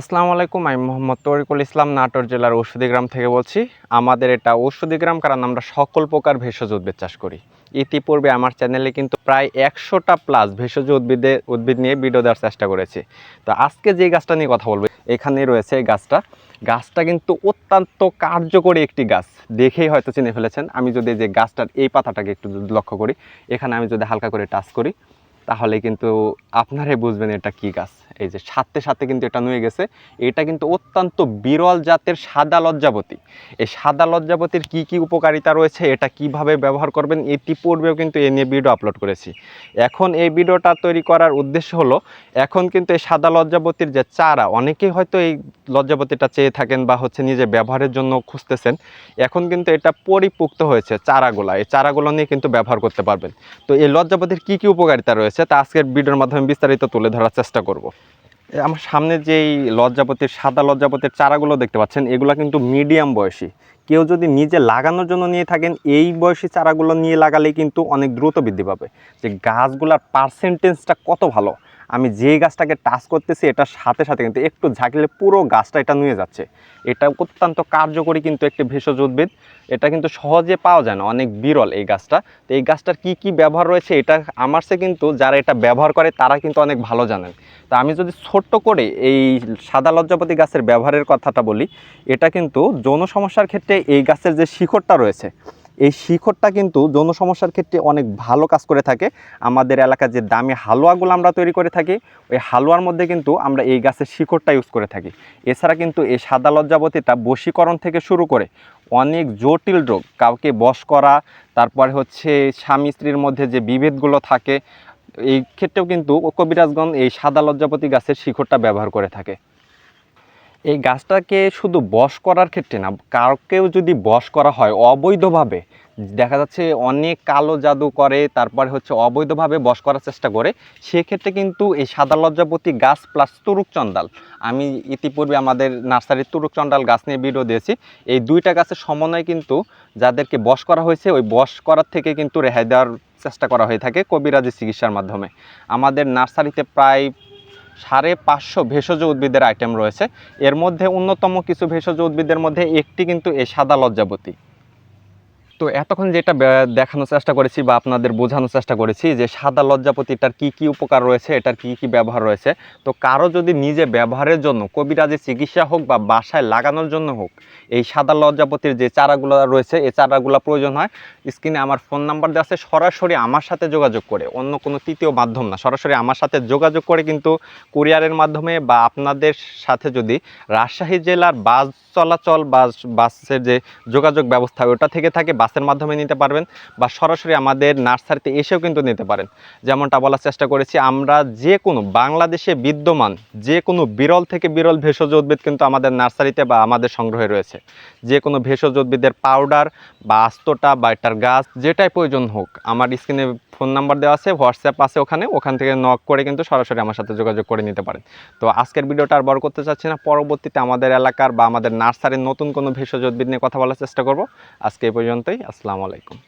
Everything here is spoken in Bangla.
আসসালামু আলাইকুম, আমি মোহাম্মদ তরিকুল ইসলাম, নাটোর জেলার ঔষধি গ্রাম থেকে বলছি। আমাদের এটা ঔষধি গ্রাম, কারণ আমরা সকল প্রকার ভেষজ উদ্ভিদ চাষ করি। ইতিপূর্বে আমার চ্যানেলে কিন্তু প্রায় একশোটা প্লাস ভেষজ উদ্ভিদের উদ্ভিদ নিয়ে ভিডিও দেওয়ার চেষ্টা করেছি। তো আজকে যে গাছটা নিয়ে কথা বলব এখানে রয়েছে এই গাছটা। গাছটা কিন্তু অত্যন্ত কার্যকরী একটি গাছ। দেখেই হয়তো চিনে ফেলেছেন, আমি যদি যে গাছটার এই পাতাটাকে একটু লক্ষ্য করি, এখানে আমি যদি হালকা করে টাচ করি, তাহলে কিন্তু আপনারাই বুঝবেন এটা কি গাছ। এই যে সাথে সাথে কিন্তু এটা নুয়ে গেছে। এটা কিন্তু অত্যন্ত বিরল জাতের সাদা লজ্জাবতী। এই সাদা লজ্জাবতীর কি কি উপকারিতা রয়েছে, এটা কীভাবে ব্যবহার করবেন এটি পূর্বেও কিন্তু এ নিয়ে ভিডিও আপলোড করেছি। এখন এই ভিডিওটা তৈরি করার উদ্দেশ্য হলো, এখন কিন্তু এই সাদা লজ্জাবতীর যে চারা, অনেকেই হয়তো এই লজ্জাবতীটা চেয়ে থাকেন বা হচ্ছে নিজে ব্যবহারের জন্য খুঁজতেছেন। এখন কিন্তু এটা পরিপুক্ত হয়েছে চারাগুলা। এই চারাগুলো নিয়ে কিন্তু ব্যবহার করতে পারবেন। তো এই লজ্জাপতির কি কি উপকারিতা রয়েছে, তা আজকের ভিডিওর মাধ্যমে বিস্তারিত তুলে ধরার চেষ্টা করব। আমার সামনে যে এই লজ্জাপতির, সাদা লজ্জাপতির চারাগুলো দেখতে পাচ্ছেন, এগুলো কিন্তু মিডিয়াম বয়সী। কেউ যদি নিজে লাগানোর জন্য নিয়ে থাকেন, এই বয়সী চারাগুলো নিয়ে লাগালে কিন্তু অনেক দ্রুত বৃদ্ধি পাবে। যে গাছগুলার পার্সেন্টেজটা কত ভালো আমি যে গাছটাকে টাচ করতেছি, এটার সাথে সাথে কিন্তু একটু ঝাঁকলে পুরো গাছটা এটা নুয়ে যাচ্ছে। এটা অত্যন্ত কার্যকরী কিন্তু একটি ভেষজ উদ্ভিদ। এটা কিন্তু সহজে পাওয়া যায় না, অনেক বিরল এই গাছটা। তো এই গাছটার কি কি ব্যবহার রয়েছে, এটা আমার সে কিন্তু যারা এটা ব্যবহার করে, তারা কিন্তু অনেক ভালো জানেন। তা আমি যদি ছোট্ট করে এই সাদা লজ্জাপতি গাছের ব্যবহারের কথাটা বলি, এটা কিন্তু যৌন সমস্যার ক্ষেত্রে এই গাছের যে শিকড়টা রয়েছে এই শিখরটা কিন্তু যৌন সমস্যার ক্ষেত্রে অনেক ভালো কাজ করে থাকে। আমাদের এলাকার যে দামি হালুয়াগুলো আমরা তৈরি করে থাকি, ওই হালুয়ার মধ্যে কিন্তু আমরা এই গাছের শিকড়টা ইউজ করে থাকি। এছাড়া কিন্তু এই সাদা লজ্জাবতীটা বশীকরণ থেকে শুরু করে অনেক জটিল রোগ, কাউকে বশ করা, তারপরে হচ্ছে স্বামী স্ত্রীর মধ্যে যে বিভেদগুলো থাকে, এই ক্ষেত্রেও কিন্তু কবিরাজগণ এই সাদা লজ্জাপতি গাছের শিকড়টা ব্যবহার করে থাকে। এই গাছটাকে শুধু বশ করার ক্ষেত্রে না, কাউকেও যদি বশ করা হয় অবৈধভাবে, দেখা যাচ্ছে অনেক কালো জাদু করে, তারপরে হচ্ছে অবৈধভাবে বশ করার চেষ্টা করে, সেক্ষেত্রে কিন্তু এই সাদা লজ্জাপতি গাছ প্লাস তুরুক চন্ডাল আমি ইতিপূর্বে আমাদের নার্সারির তুরুক চন্ডাল গাছ নিয়ে ভিডিও দিয়েছি। এই দুইটা গাছের সমন্বয়ে কিন্তু যাদেরকে বশ করা হয়েছে, ওই বশ করার থেকে কিন্তু রেহাই দেওয়ার চেষ্টা করা হয়ে থাকে কবিরাজি চিকিৎসার মাধ্যমে। আমাদের নার্সারিতে প্রায় সাড়ে পাঁচশো ভেষজ উদ্ভিদের আইটেম রয়েছে। এর মধ্যে অন্যতম কিছু ভেষজ উদ্ভিদের মধ্যে একটি কিন্তু এই সাদা লজ্জাবতী। তো এতক্ষণ যেটা দেখানোর চেষ্টা করেছি বা আপনাদের বোঝানোর চেষ্টা করেছি যে সাদা লজ্জাপতিটার কি কি উপকার রয়েছে, এটার কি কি ব্যবহার রয়েছে। তো কারও যদি নিজে ব্যবহারের জন্য কবিরাজি চিকিৎসা হোক বা বাসায় লাগানোর জন্য হোক, এই সাদা লজ্জাপতির যে চারাগুলো রয়েছে, এই চারাগুলো প্রয়োজন হয়, স্ক্রিনে আমার ফোন নাম্বার দেওয়া আছে, সরাসরি আমার সাথে যোগাযোগ করে, অন্য কোনো তৃতীয় মাধ্যম না, সরাসরি আমার সাথে যোগাযোগ করে কিন্তু কুরিয়ারের মাধ্যমে বা আপনাদের সাথে যদি রাজশাহী জেলার বাস চলাচল বা বাসের যে যোগাযোগ ব্যবস্থা, ওটা থেকে থাকে বাসের মাধ্যমে নিতে পারবেন বা সরাসরি আমাদের নার্সারিতে এসেও কিন্তু নিতে পারেন। যেমনটা বলার চেষ্টা করেছি, আমরা যে কোনো বাংলাদেশে বিদ্যমান যে কোনো বিরল থেকে বিরল ভেষজ উদ্ভিদ কিন্তু আমাদের নার্সারিতে বা আমাদের সংগ্রহে রয়েছে। যে কোনো ভেষজ উদ্ভিদের পাউডার বা আস্তটা বা এটার গাছ, যেটাই প্রয়োজন হোক, আমার স্ক্রিনে ফোন নাম্বার দেওয়া আছে, হোয়াটসঅ্যাপ আছে ওখানে, ওখান থেকে নক করে কিন্তু সরাসরি আমার সাথে যোগাযোগ করে নিতে পারেন। তো আজকের ভিডিওটা আর বড় করতে চাচ্ছি না, পরবর্তীতে আমাদের এলাকার বা আমাদের নার্সারির নতুন কোনো ভেষজ উদ্ভিদ নিয়ে কথা বলার চেষ্টা করব। আজকে এই আসসালামু আলাইকুম।